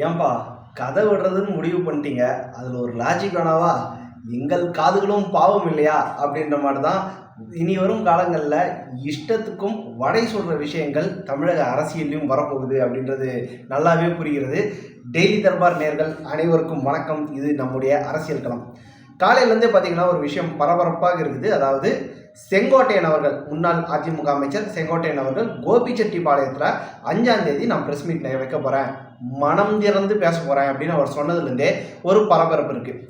ஏன்பா கதை விடுறதுன்னு முடிவு பண்ணிட்டீங்க. அதில் ஒரு லாஜிக் வேணாவா? எங்கள் காதுகளும் பாவம் இல்லையா? அப்படின்ற மாதிரி தான் இனி வரும் காலங்களில் இஷ்டத்துக்கும் வடை சொல்கிற விஷயங்கள் தமிழக அரசியல்லையும் வரப்போகுது அப்படின்றது நல்லாவே புரிகிறது. டெய்லி தர்பார் நேர்கள் அனைவருக்கும் வணக்கம். இது நம்முடைய அரசியல் களம். காலையிலேருந்தே பார்த்தீங்கன்னா ஒரு விஷயம் பரபரப்பாக இருக்குது. அதாவது செங்கோட்டையன் அவர்கள் முன்னாள் அதிமுக அமைச்சர் செங்கோட்டையன் அவர்கள் கோபிச்செட்டிப்பாளையத்தில் அஞ்சாம் தேதி நான் ப்ரெஸ் மீட் வைக்க போகிறேன் மனம் திறந்து பேச போகிறேன் அப்படின்னு அவர் சொன்னதுலேருந்தே ஒரு பரபரப்பு இருக்குது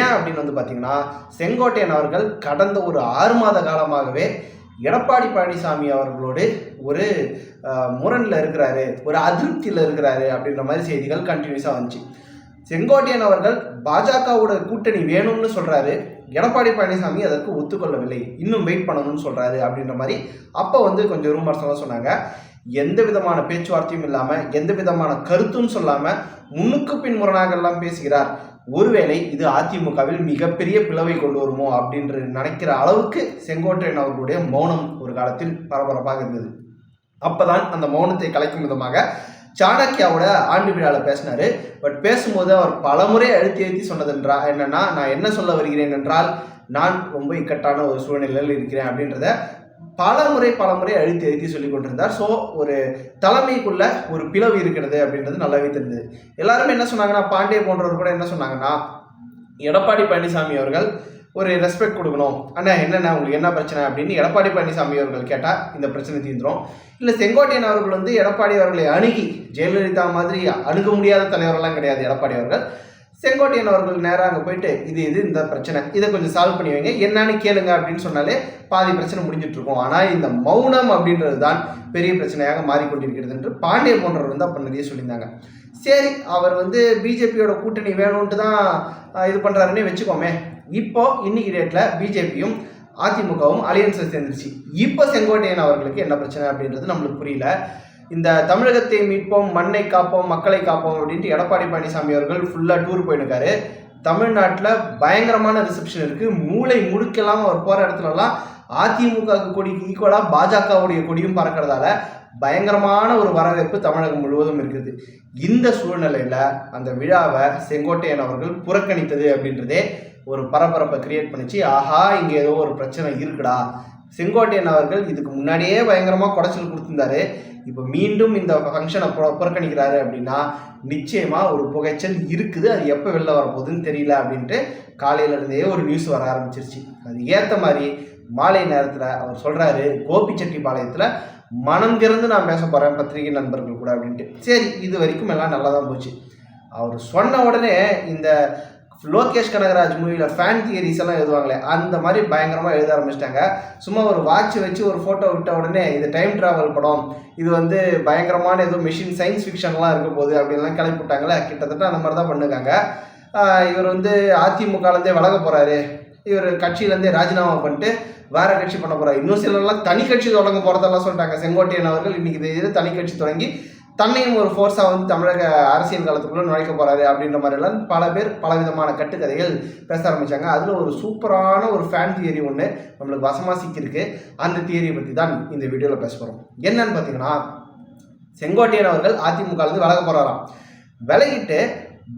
ஏன் அப்படின்னு வந்து பார்த்தீங்கன்னா செங்கோட்டையன் அவர்கள் கடந்த ஒரு ஆறு மாத காலமாகவே எடப்பாடி பழனிசாமி அவர்களோடு ஒரு முரணில் இருக்கிறாரு ஒரு அதிருப்தியில் இருக்கிறாரு அப்படின்ற மாதிரி செய்திகள் கண்டினியூஸாக வந்துச்சு. செங்கோட்டையன் அவர்கள் பாஜகவோட கூட்டணி வேணும்னு சொல்கிறாரு எடப்பாடி பழனிசாமி அதற்கு ஒத்துக்கொள்ளவில்லை இன்னும் வெயிட் பண்ணணும்னு சொல்கிறாரு அப்படின்ற மாதிரி அப்போ வந்து கொஞ்சம் ரூமர்ஸ்லாம் சொன்னாங்க. எந்த விதமான பேச்சுவார்த்தையும் இல்லாமல் எந்த விதமான கருத்தும் சொல்லாமல் முன்னுக்கு பின் எல்லாம் பேசுகிறார். ஒருவேளை இது அதிமுகவில் மிகப்பெரிய பிளவை கொண்டு வருமோ அப்படின்ற நினைக்கிற அளவுக்கு செங்கோட்டையன் அவர்களுடைய மௌனம் ஒரு காலத்தில் பரபரப்பாக இருந்தது. அப்பதான் அந்த மௌனத்தை கலைக்கும் விதமாக சாணக்கியாவோட ஆண்டு விழாவில் பேசினார். பட் பேசும்போது அவர் பலமுறை அழுத்தி அழுத்தி சொன்னதென்றா என்னன்னா நான் என்ன சொல்ல வருகிறேன் என்றால் நான் ரொம்ப இக்கட்டான ஒரு சூழ்நிலையில் இருக்கிறேன் அப்படின்றத பல முறை பல முறை அழுத்தி அழுத்தி சொல்லி கொண்டிருந்தார். ஸோ ஒரு தலைமைக்குள்ள ஒரு பிளவு இருக்கிறது அப்படின்றது நல்லாவே தெரிஞ்சது எல்லாருமே என்ன சொன்னாங்கன்னா பாண்டிய போன்றவர் கூட என்ன சொன்னாங்கன்னா எடப்பாடி பழனிசாமி அவர்கள் ஒரு ரெஸ்பெக்ட் கொடுக்கணும். அண்ணா என்னென்ன உங்களுக்கு என்ன பிரச்சனை? அப்படின்னு எடப்பாடி பழனிசாமி அவர்கள் கேட்டால் இந்த பிரச்சனை தீர்ந்துடும் இல்லை செங்கோட்டையன் அவர்கள் வந்து எடப்பாடி அவர்களை அணுகி ஜெயலலிதா மாதிரி அணுக முடியாத தலைவரெல்லாம் கிடையாது எடப்பாடி அவர்கள். செங்கோட்டையன் அவர்கள் நேராக அங்கே போயிட்டு இது இது இந்த பிரச்சனை இதை கொஞ்சம் சால்வ் பண்ணி வைங்க. என்னன்னு கேளுங்க அப்படின்னு சொன்னாலே பாதி பிரச்சனை முடிஞ்சிட்டு இருக்கும். ஆனால் இந்த மௌனம் அப்படின்றது தான் பெரிய பிரச்சனையாக மாறிக்கொண்டிருக்கிறது என்று பாண்டிய போன்றவர் வந்து அப்போ நிறைய சொல்லியிருந்தாங்க. சரி அவர் வந்து பிஜேபியோட கூட்டணி வேணும்ட்டு தான் இது பண்ணுறாருன்னே வச்சுக்கோமே. இப்போ இன்னைக்கு டேட்டில் பிஜேபியும் அதிமுகவும் அலையன்ஸில் சேர்ந்துருச்சு. இப்போ செங்கோட்டையன் அவர்களுக்கு என்ன பிரச்சனை அப்படின்றது நம்மளுக்கு புரியல. இந்த தமிழகத்தை மீட்போம் மண்ணை காப்போம் மக்களை காப்போம் அப்படின்ட்டு எடப்பாடி பழனிசாமி அவர்கள் ஃபுல்லாக டூர் போயிருக்காரு. தமிழ்நாட்டில் பயங்கரமான ரிசப்ஷன் இருக்குது மூளை முடுக்கெல்லாம் அவர் போகிற இடத்துலலாம் அதிமுக கொடிக்கு ஈக்குவலாக பாஜகவுடைய கொடியும் பறக்கிறதால பயங்கரமான ஒரு வரவேற்பு தமிழகம் முழுவதும் இருக்குது. இந்த சூழ்நிலையில் அந்த விழாவை செங்கோட்டையன் அவர்கள் புறக்கணித்தது அப்படின்றதே ஒரு பரபரப்பை கிரியேட் பண்ணிச்சு. ஆஹா இங்கே ஏதோ ஒரு பிரச்சனை இருக்குடா. செங்கோட்டையன் அவர்கள் இதுக்கு முன்னாடியே பயங்கரமாக குடைச்சல் கொடுத்துருந்தாரு. இப்போ மீண்டும் இந்த ஃபங்க்ஷனை புற புறக்கணிக்கிறாரு அப்படின்னா நிச்சயமாக ஒரு புகைச்சல் இருக்குது. அது எப்போ வெளில வரப்போகுதுன்னு தெரியல அப்படின்ட்டு காலையிலேருந்தே ஒரு நியூஸ் வர ஆரம்பிச்சிருச்சு. அது ஏற்ற மாதிரி மாலை நேரத்தில் அவர் சொல்கிறாரு கோபிச்செட்டிப்பாளையத்தில் மனம் திறந்து நான் பேச போகிறேன் பத்திரிகை நண்பர்கள் கூட அப்படின்ட்டு. சரி இது வரைக்கும் எல்லாம் நல்லா தான் போச்சு. அவர் சொன்ன உடனே இந்த லோகேஷ் கனகராஜ் மூவியில் ஃபேன் தியரிஸ் எல்லாம் எழுதுவாங்களே அந்த மாதிரி பயங்கரமாக எழுத ஆரம்பிச்சிட்டாங்க. சும்மா ஒரு வாட்ச் வச்சு ஒரு ஃபோட்டோ விட்ட உடனே இது டைம் ட்ராவல் படம் இது வந்து பயங்கரமான ஏதோ மிஷின் சயின்ஸ் ஃபிக்ஷன்லாம் இருக்க போகுது அப்படின்லாம் கிளம்பி விட்டாங்களே கிட்டத்தட்ட அந்த மாதிரி தான் பண்ணுக்காங்க இவர் வந்து அதிமுகலேருந்தே வளக போகிறாரு இவர் கட்சியிலேருந்தே ராஜினாமா பண்ணிட்டு வேற கட்சி பண்ண போகிறார் இன்னும் சிலர்லாம் தனி கட்சி தொடங்க போகிறதெல்லாம் சொல்லிட்டாங்க. செங்கோட்டையன் அவர்கள் இன்னைக்கு இது தனி கட்சி தொடங்கி தன்னையும் ஒரு ஃபோர்ஸாக வந்து தமிழக அரசியல் காலத்துக்குள்ளே நுழைக்க போகிறாரு அப்படின்ற மாதிரிலாம் பல பேர் பலவிதமான கட்டுக்கதைகள் பேச ஆரம்பித்தாங்க அதில் ஒரு சூப்பரான ஒரு ஃபேன் தியரி ஒன்று நம்மளுக்கு வசமாக சிக்கியிருக்கு. அந்த தியரியை பற்றி தான் இந்த வீடியோவில் பேச போகிறோம் என்னன்னு பார்த்தீங்கன்னா செங்கோட்டையன் அவர்கள் அதிமுகலேருந்து விலக போகிறாராம் விலகிட்டு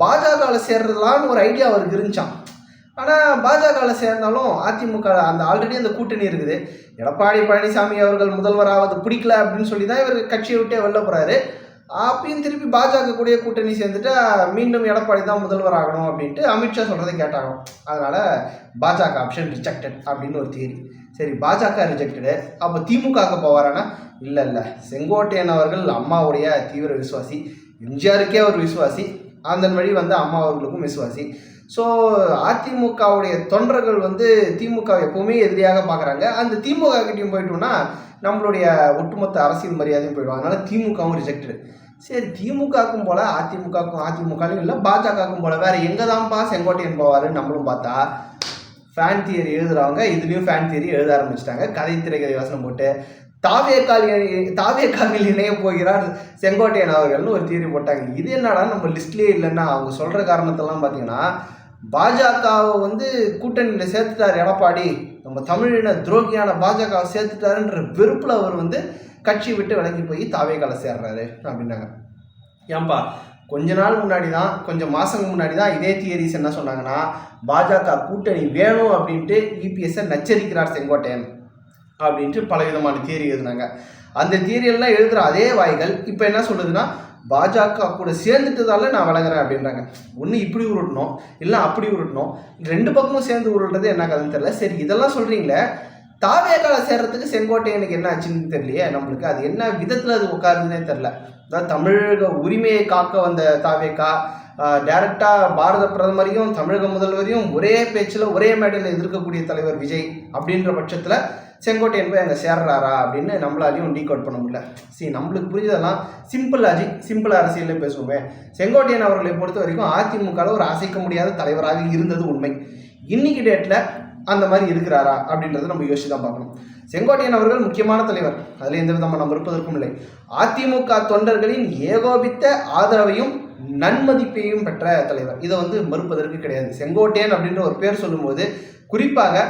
பாஜகவில் சேர்றதுலான்னு ஒரு ஐடியா அவருக்கு இருந்துச்சான் ஆனால் பாஜகவில் சேர்ந்தாலும் அதிமுக அந்த ஆல்ரெடி அந்த கூட்டணி இருக்குது. எடப்பாடி பழனிசாமி அவர்கள் முதல்வராவது பிடிக்கல அப்படின்னு சொல்லி தான் இவர் கட்சியை விட்டே வெளில போகிறாரு அப்பயும் திருப்பி பாஜக கூடிய கூட்டணி சேர்ந்துட்டு மீண்டும் எடப்பாடி தான் முதல்வர் ஆகணும் அப்படின்ட்டு அமித்ஷா சொல்கிறத கேட்டாங்க. அதனால் பாஜக ஆப்ஷன் ரிஜெக்டட் அப்படின்னு ஒரு தியரி சரி பாஜக ரிஜெக்டடு அப்போ திமுகவுக்கு போவாரானா? இல்லை இல்லை. செங்கோட்டையன் அவர்கள் அம்மாவுடைய தீவிர விசுவாசி எம்ஜிஆருக்கே ஒரு விசுவாசி அந்த வழி வந்து அம்மா அவர்களுக்கும் விசுவாசி. ஸோ அதிமுகவுடைய தொண்டர்கள் வந்து திமுக எப்போவுமே எதிரியாக பார்க்குறாங்க அந்த திமுக கிட்டையும் போயிட்டோம்னா நம்மளுடைய ஒட்டுமொத்த அரசியல் மரியாதையும் போயிடும். அதனால திமுகவும் ரிஜெக்டடு சரி திமுகக்கும் போல அதிமுகக்கும் அதிமுகவும் இல்லை பாஜகவுக்கும் போல வேற எங்கே தான்ப்பா செங்கோட்டையன் போவார் நம்மளும் பார்த்தா ஃபேன் தியரி எழுதுறவங்க இதுலேயும் ஃபேன் தியரி எழுத ஆரம்பிச்சிட்டாங்க. கதை திரைக்கதை வசனம் போட்டு தாவியக்கால் தாவியக்காவில் இணைய போகிறார் செங்கோட்டையன் அவர்கள்னு ஒரு தியரி போட்டாங்க. இது என்னடா நம்ம லிஸ்ட்லேயே இல்லைன்னா அவங்க சொல்கிற காரணத்தெல்லாம் பார்த்தீங்கன்னா பாஜகவை வந்து கூட்டணியில் சேர்த்துட்டார் எடப்பாடி. நம்ம தமிழின துரோகியான பாஜகவை சேர்த்துட்டாருன்ற வெறுப்பில் அவர் வந்து கட்சி விட்டு விலகி போய் தாவேக்கால சேர்றாரு அப்படின்னாங்க. ஏன்பா கொஞ்ச நாள் முன்னாடி தான் கொஞ்சம் மாதங்க முன்னாடி தான் இதே தியரிஸ் என்ன சொன்னாங்கன்னா பாஜக கூட்டணி வேணும் அப்படின்ட்டு இபிஎஸ்ஸை நச்சரிக்கிறார் செங்கோட்டையன் அப்படின்ட்டு பல விதமான தியரி எழுதுனாங்க. அந்த தியரியெல்லாம் எழுதுகிற அதே வாய்கள் இப்போ என்ன சொல்லுதுன்னா பாஜக கூட சேர்ந்துட்டதால நான் வழங்குறேன் அப்படின்றாங்க. ஒன்று இப்படி உருட்டணும் இல்லை அப்படி உருட்டணும். ரெண்டு பக்கமும் சேர்ந்து உருட்டுறது என்ன கதைன்னு தெரியல. சரி இதெல்லாம் சொல்கிறீங்களே தாவேக்கால சேர்றதுக்கு செங்கோட்டையனுக்கு என்ன ஆச்சுன்னு தெரியலையே நம்மளுக்கு. அது என்ன விதத்தில் அது உட்காருதுன்னே தெரில அதாவது தமிழக உரிமையை காக்க வந்த தாவேக்கா டைரக்டாக பாரத பிரதமரையும் தமிழக முதல்வரையும் ஒரே பேச்சில் ஒரே மேடையில் எதிர்க்கக்கூடிய தலைவர் விஜய் அப்படின்ற பட்சத்தில் செங்கோட்டையன் போய் அங்கே சேர்றாரா அப்படின்னு நம்மளாலையும் டீகோட் பண்ண முடியல. சரி நம்மளுக்கு புரிஞ்சதெல்லாம் சிம்பிள் லாஜிக் சிம்பிள் அரசியல்ல பேசுவோமே. செங்கோட்டையன் அவர்களை பொறுத்த வரைக்கும் அதிமுகவில் ஒரு அசைக்க முடியாத தலைவராக இருந்தது உண்மை. இன்னைக்கு டேட்டில் அந்த மாதிரி இருக்கிறாரா அப்படின்றத நம்ம யோசிச்சு தான் பார்க்கணும். செங்கோட்டையன் அவர்கள் முக்கியமான தலைவர். அதில் எந்த விதமாக நம்ம இருப்பதற்கும் இல்லை. அதிமுக தொண்டர்களின் ஏகோபித்த ஆதரவையும் நன்மதிப்பையும் பெற்ற தலைவர். இதை வந்து மறுப்பதற்கு கிடையாது. செங்கோட்டையன் அப்படின்ற ஒரு பேர் சொல்லும்போது குறிப்பாக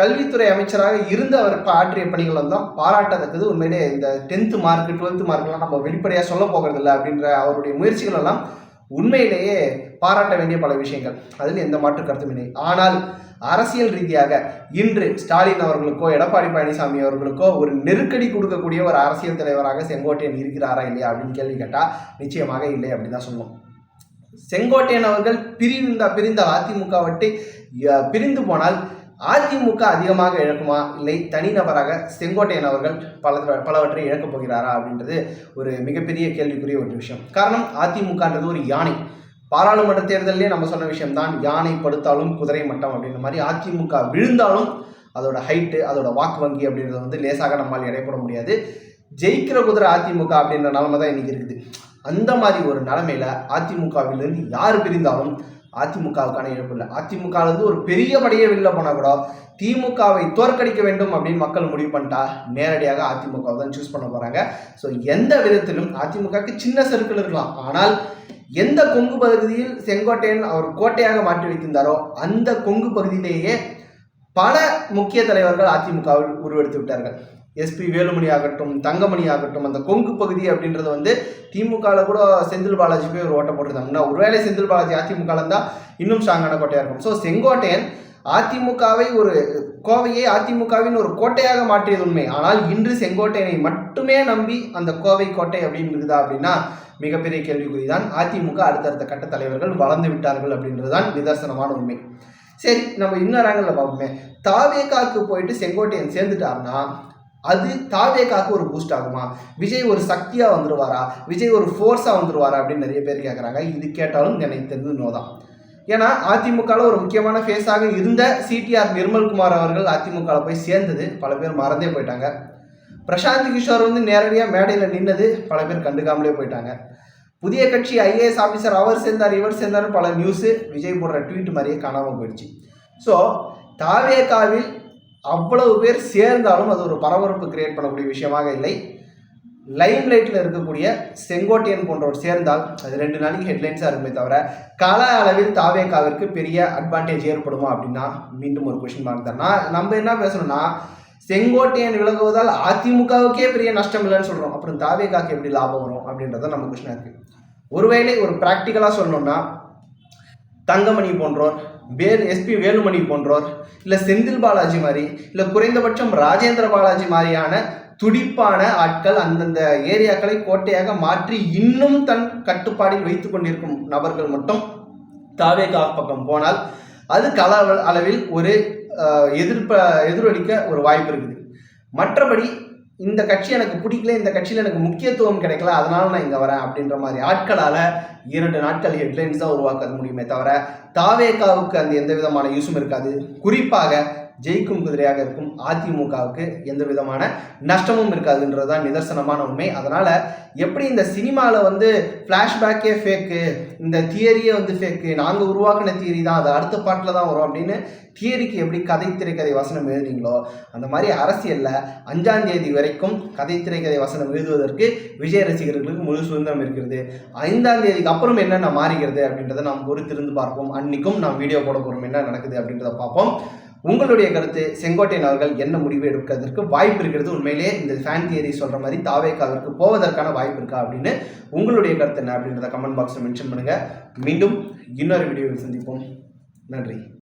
கல்வித்துறை அமைச்சராக இருந்து அவர் ஆற்றிய பணிகள் வந்து பாராட்டத்தக்கது. உண்மையிலே இந்த டென்த்து மார்க் டுவெல்த்து மார்க்லாம் நம்ம வெளிப்படையாக சொல்ல போகிறதில்ல அப்படின்ற அவருடைய முயற்சிகள் எல்லாம் உண்மையிலேயே பாராட்ட வேண்டிய பல விஷயங்கள். அதில் எந்த மாற்று கருத்தும் இல்லை. ஆனால் அரசியல் ரீதியாக இன்று ஸ்டாலின் அவர்களுக்கோ எடப்பாடி பழனிசாமி அவர்களுக்கோ ஒரு நெருக்கடி கொடுக்கக்கூடிய ஒரு அரசியல் தலைவராக செங்கோட்டையன் இருக்கிறாரா இல்லையா அப்படின்னு கேள்வி கேட்டால் நிச்சயமாக இல்லை அப்படின்னு தான் சொல்லணும் செங்கோட்டையன் அவர்கள் பிரிந்த பிரிந்த அதிமுக வட்டி பிரிந்து போனால் அதிமுக அதிகமாக இழக்குமா? இல்லை தனிநபராக செங்கோட்டையன் அவர்கள் பல பலவற்றை இழக்கப் போகிறாரா? அப்படின்றது ஒரு மிகப்பெரிய கேள்விக்குரிய ஒரு விஷயம் காரணம் அதிமுகன்றது ஒரு யானை. பாராளுமன்ற தேர்தலே நம்ம சொன்ன விஷயம்தான் யானை படுத்தாலும் குதிரை மட்டம் அப்படின்ற மாதிரி அதிமுக விழுந்தாலும் அதோட ஹைட்டு அதோட வாக்கு வங்கி அப்படின்றத வந்து லேசாக நம்மால் எடைப்பட முடியாது. ஜெயிக்கிற குதிரை அதிமுக அப்படின்ற நிலைமை தான் இன்னைக்கு இருக்குது. அந்த மாதிரி ஒரு நிலைமையில அதிமுகவிலிருந்து யார் பிரிந்தாலும் அதிமுகவுக்கான இழப்பு இல்லை. அதிமுகவிலிருந்து ஒரு பெரிய படையை வெளில போனால் கூட திமுகவை தோற்கடிக்க வேண்டும் அப்படின்னு மக்கள் முடிவு பண்ணிட்டா நேரடியாக அதிமுக தான் சூஸ் பண்ண போகிறாங்க ஸோ எந்த விதத்திலும் அதிமுகவுக்கு சின்ன சர்க்கிள் இருக்கலாம். ஆனால் எந்த கொங்கு பகுதியில் செங்கோட்டையன் அவர் கோட்டையாக மாற்றி வைத்திருந்தாரோ அந்த கொங்கு பகுதியிலேயே பல முக்கிய தலைவர்கள் அதிமுகவில் உருவெடுத்து விட்டார்கள். எஸ்பி வேலுமணி ஆகட்டும் தங்கமணி ஆகட்டும் அந்த கொங்கு பகுதி அப்படின்றது வந்து திமுகவில் கூட செந்தில் பாலாஜி போய் ஒரு ஓட்ட போட்டிருந்தாங்கன்னா ஒருவேளை செந்தில் பாலாஜி அதிமுக இருந்தால் இன்னும் ஸ்ட்ராங்கான கோட்டையாக இருக்கும். ஸோ செங்கோட்டையன் அதிமுகவை ஒரு கோவையை அதிமுகவின் ஒரு கோட்டையாக மாற்றியது உண்மை. ஆனால் இன்று செங்கோட்டையனை மட்டுமே நம்பி அந்த கோவை கோட்டை அப்படின்னு இருக்குதா அப்படின்னா மிகப்பெரிய கேள்விக்குறி தான் அதிமுக அடுத்தடுத்த கட்ட தலைவர்கள் வளர்ந்து விட்டார்கள் அப்படின்றது தான் நிதர்சனமான உண்மை. சரி நம்ம இன்னொரு ஆங்கிளில் பார்ப்போமே. தாவேகாக்கு போயிட்டு செங்கோட்டையன் சேர்ந்துட்டார்னா அது தாவேகாக்கு ஒரு பூஸ்ட் ஆகுமா? விஜய் ஒரு சக்தியாக வந்துடுவாரா விஜய் ஒரு ஃபோர்ஸாக வந்துருவாரா அப்படின்னு நிறைய பேர் கேட்குறாங்க இது கேட்டாலும் எனக்கு தெரிஞ்சு நோ தான். ஏன்னா அதிமுகவில் ஒரு முக்கியமான ஃபேஸாக இருந்த சிடிஆர் நிர்மல்குமார் அவர்கள் அதிமுகவில் போய் சேர்ந்தது. பல பேர் மறந்தே போயிட்டாங்க. பிரசாந்த் கிஷோர் வந்து நேரடியாக மேடையில் நின்னது பல பேர் கண்டுக்காமலே போயிட்டாங்க. புதிய கட்சி ஐஏஎஸ் ஆஃபீஸர் அவர் சேர்ந்தார் இவர் சேர்ந்தார் பல நியூஸு விஜய் போடுற ட்வீட் மாதிரியே காணாமல் போயிடுச்சு. ஸோ தாவேகாவில் அவ்வளவு பேர் சேர்ந்தாலும் அது ஒரு பரபரப்பு கிரியேட் பண்ணக்கூடிய விஷயமாக இல்லை. லைம் லைட்டில் இருக்கக்கூடிய செங்கோட்டையன் போன்றவர் சேர்ந்தால் அது ரெண்டு நாளைக்கு ஹெட்லைன்ஸாக இருக்குமே தவிர கால அளவில் தாவேகாவிற்கு பெரிய அட்வான்டேஜ் ஏற்படுமா அப்படின்னா மீண்டும் ஒரு கொஷின் மார்க் தான். நான் நம்ம என்ன பேசணும்னா செங்கோட்டையன் விலகுவதால் அதிமுகவுக்கே பெரிய நஷ்டம் இல்லைன்னு சொல்கிறோம் அப்புறம் தாவேகாக்கு எப்படி லாபம் வரும் அப்படின்றத நம்ம கொஷினாக இருக்குது ஒருவேளை ஒரு ப்ராக்டிக்கலாக சொல்லணும்னா தங்கமணி போன்றோர் வேல் எஸ்பி வேலுமணி போன்றோர் இல்லை செந்தில் பாலாஜி மாதிரி இல்லை குறைந்தபட்சம் ராஜேந்திர பாலாஜி மாதிரியான துடிப்பான ஆட்கள் அந்தந்த ஏரியாக்களை கோட்டையாக மாற்றி இன்னும் தன் கட்டுப்பாடில் வைத்து கொண்டிருக்கும் நபர்கள் மட்டும் தாவேகா பக்கம் போனால் அது கல அளவில் ஒரு எதிர்ப்ப எதிரொலிக்க ஒரு வாய்ப்பு இருக்குது. மற்றபடி இந்த கட்சி எனக்கு பிடிக்கல இந்த கட்சியில் எனக்கு முக்கியத்துவம் கிடைக்கல அதனால நான் இங்கே வரேன் அப்படின்ற மாதிரி ஆட்களால் இரண்டு நாட்கள் ஹெட்லைன்ஸ் தான் உருவாக்க முடியுமே தவிர தாவேகாவுக்கு அந்த எந்த விதமான யூஸும் இருக்காது. குறிப்பாக ஜெயிக்கும் குதிரையாக இருக்கும் அதிமுகவுக்கு எந்த விதமான நஷ்டமும் இருக்காதுன்றது தான் நிதர்சனமான உண்மை. அதனால் எப்படி இந்த சினிமாவில் வந்து ஃப்ளாஷ்பேக்கே ஃபேக்கு இந்த தியரியே வந்து ஃபேக்கு நாங்கள் உருவாக்கின தியரி தான் அது அடுத்த பாட்டில் தான் வரும் அப்படின்னு தியரிக்கு எப்படி கதை திரைக்கதை வசனம் எழுதுனீங்களோ அந்த மாதிரி அரசியலில் அஞ்சாம் தேதி வரைக்கும் கதை திரைக்கதை வசனம் எழுதுவதற்கு விஜய் ரசிகர்களுக்கு முழு சுதந்திரம் இருக்கிறது. ஐந்தாம் தேதிக்கு அப்புறம் என்னென்ன மாறுகிறது அப்படின்றத நாம் பொறுத்திருந்து பார்ப்போம். அன்னைக்கும் நாம் வீடியோ போட போகிறோம் என்ன நடக்குது அப்படின்றத பார்ப்போம். உங்களுடைய கருத்து செங்கோட்டையன் அவர்கள் என்ன முடிவு எடுக்கிறதுக்கு வாய்ப்பு இருக்கிறது? உண்மையிலேயே இந்த ஃபேன் தியரி சொல்கிற மாதிரி தாவேக்காவிற்கு போவதற்கான வாய்ப்பு இருக்கா அப்படின்னு உங்களுடைய கருத்து என்ன அப்படின்றத கமெண்ட் பாக்ஸில் மென்ஷன் பண்ணுங்கள் மீண்டும் இன்னொரு வீடியோவில் சந்திப்போம். நன்றி.